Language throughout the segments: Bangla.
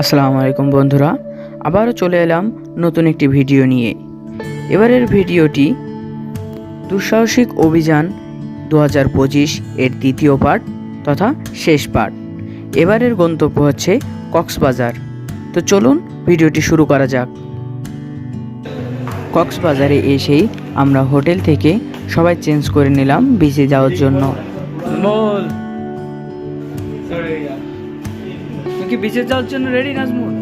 আসসালামু আলাইকুম বন্ধুরা, আবারও চলে এলাম নতুন একটি ভিডিও নিয়ে। এবারের ভিডিওটি দুঃসাহসিক অভিযান দু হাজার পঁচিশ এর দ্বিতীয় পার্ট তথা শেষ পার্ট। এবারের গন্তব্য হচ্ছে কক্সবাজার। তো চলুন ভিডিওটি শুরু করা যাক। কক্সবাজারে এসেই আমরা হোটেল থেকে সবাই চেঞ্জ করে নিলাম বিচে যাওয়ার জন্য। কি বিচে যাওয়ার জন্য রেডি নাজমুল?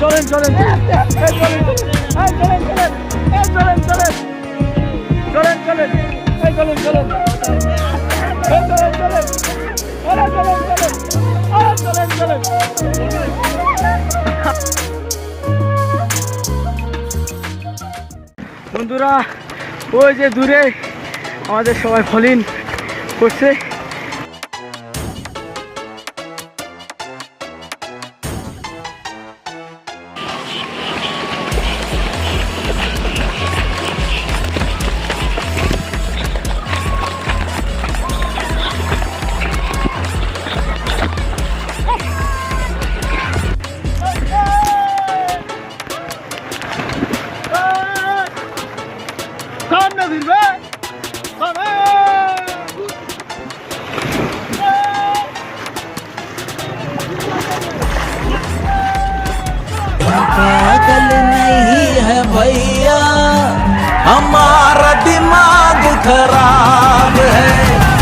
চলেন চলেন। চলেন। চলেন চলেন চলেন চলেন চলেন চলেন। এই চলেন চলেন এই চলেন চলেন আরে চলেন চলেন আরে চলেন চলেন। বন্ধুরা ওই যে দূরে আমাদের সবাই ফলিন করছে। पागल नहीं है भैया हमारा दिमाग खराब है।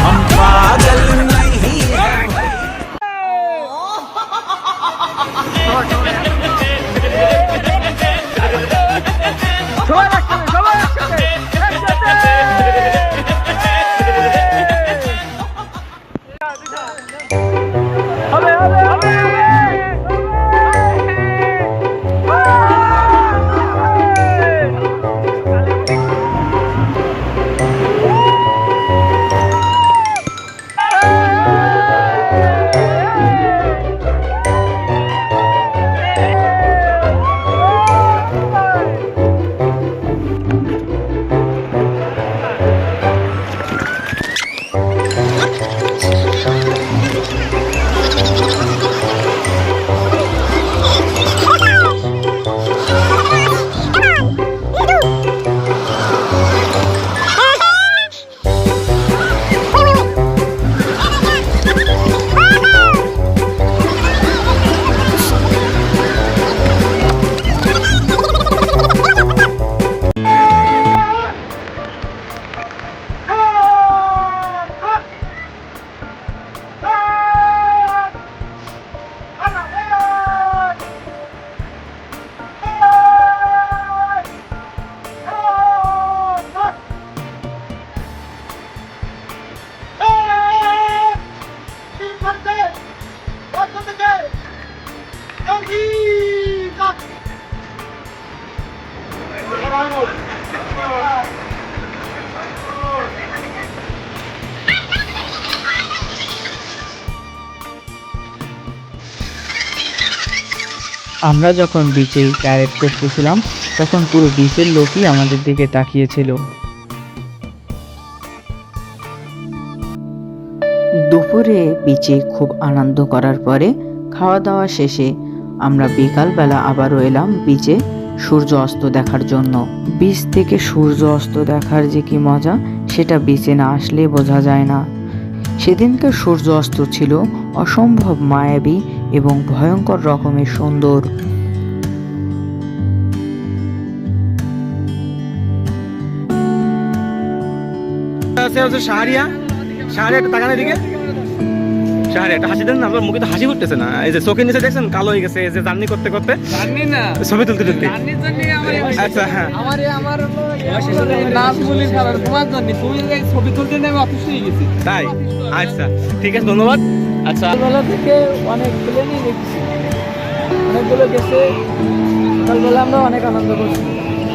हम पागल नहीं है। अबे अबे আমরা যখন বিচে ক্যারেট করতেছিলাম, তখন পুরো বিচের লোকই আমাদের দিকে তাকিয়েছিল। দুপুরে বিচে খুব আনন্দ করার পরে খাওয়া দাওয়া শেষে আমরা বিকালবেলা আবারও এলাম বিচে সূর্য অস্ত দেখার জন্য। বিচ থেকে সূর্য অস্ত দেখার যে কি মজা, সেটা বিচে না আসলে বোঝা যায় না। সেদিনকার সূর্য অস্ত ছিল অসম্ভব মায়াবী এবং ভয়ঙ্কর রকমের সুন্দর। সাহারিয়া সাহারিয়া তাকানের দিকে শাহরি একটা হাসি দেন না আপনার মুখে তো হাসি ফুটতেছে না। এই যে চোখের নিচে দেখছেন কালো হয়ে গেছে এই যে জার্নি করতে করতে। জানি না। ছবি তুলতে তুলতে। আচ্ছা হ্যাঁ। আমার আমার নাচ বলি তোমার জন্য। তুমি ছবি তুলতে আমি অফিস হয়ে গেছি। তাই? আচ্ছা ঠিক আছে ধন্যবাদ। আচ্ছা। সকালবেলা থেকে অনেক প্লেনই দেখছি। অনেকগুলো গেছে। সকালবেলা আমরা অনেক আনন্দ করছি।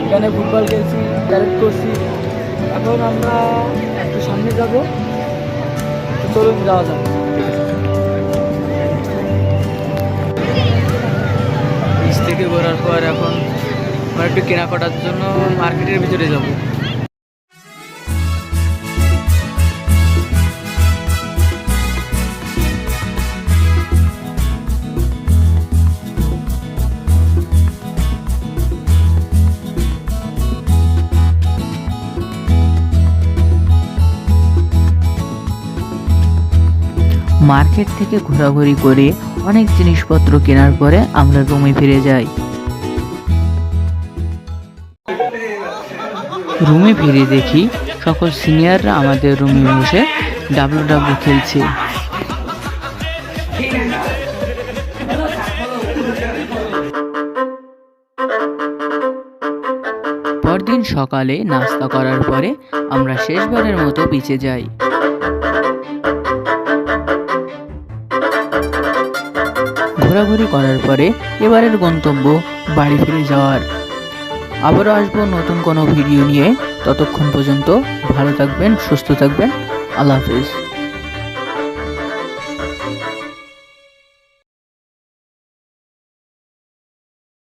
এখানে ফুটবল খেলছি ক্যারেট করছি। এখন আমরা একটু সামনে যাব। চলুন যাওয়া যাক। থেকে ঘোরার পর এখন আমরা একটু কেনাকাটার জন্য মার্কেটের ভিতরে যাব। মার্কেট থেকে ঘোরাঘুরি করে অনেক জিনিসপত্র কেনার পরে আমরা রুমে ফিরে যাই। রুমে ফিরে দেখি সকল সিনিয়ররা আমাদের রুমে বসে ডাব্লু ডাব্লু খেলছে। পরদিন সকালে নাস্তা করার পরে আমরা শেষবারের মতো বিচে যাই। ঘোরাঘুরি করার পরে এবারের গন্তব্য বাড়ি ফিরে যাওয়ার। আবারও আসব নতুন কোনো ভিডিও নিয়ে। ততক্ষণ পর্যন্ত ভালো থাকবেন, সুস্থ থাকবেন। আল্লাহ হাফিজ।